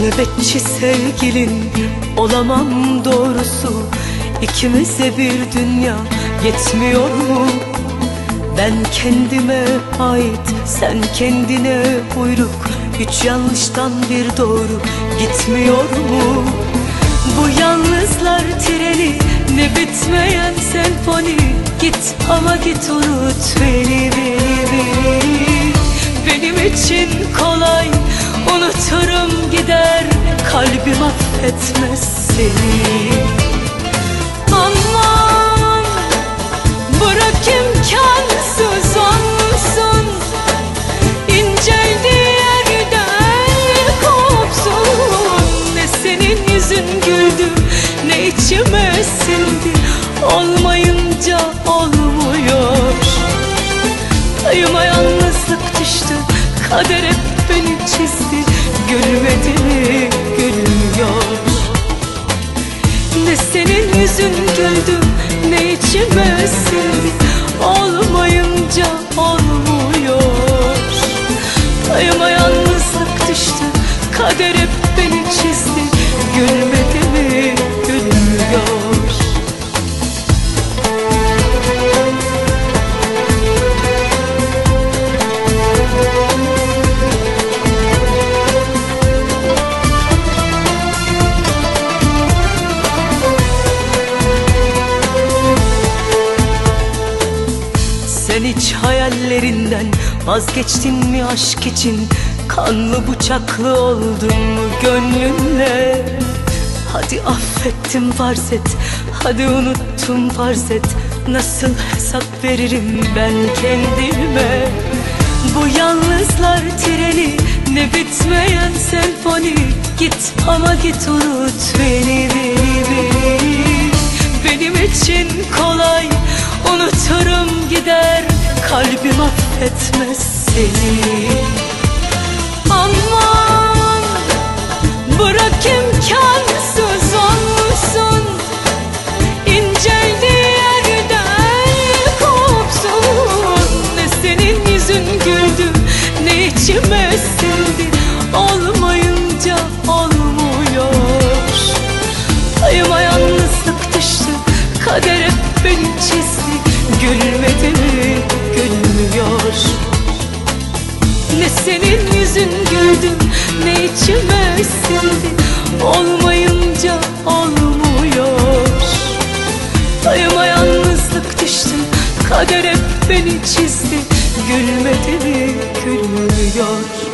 Nöbetçi sevgilin olamam doğrusu İkimize bir dünya yetmiyor mu? Ben kendime ait sen kendine buyruk Üç yanlıştan bir doğru gitmiyor mu? Bu yalnızlar treni ne bitmeyen senfoni Git ama git unut Affetmez seni Aman bırak imkansız olsun İnceldiği yerden kopsun. Ne senin yüzün güldü ne içime sindi. Olmayınca olmuyor. Ayıma yalnızlık düştü Kader hep beni çizdi. Gülmedi güldü Ne içime sindi Olmayınca olmuyor. Ayıma yalnızlık düştü Kader hep beni çizdi. Gülmedi hayallerinden vazgeçtin mi aşk için? Kanlı bıçaklı oldun mu gönlünle? Hadi affettim farz et Hadi unuttum farz et Nasıl hesap veririm ben kendime? Bu yalnızlar treni Ne bitmeyen senfoni. Git ama git unut beni beni beni. Benim için kolay Unuturum gider Kalbim affetmez seni sindi Olmayınca olmuyor. Ayıma yalnızlık düştü Kader hep beni çizdi. Gülmedi mi gülmüyor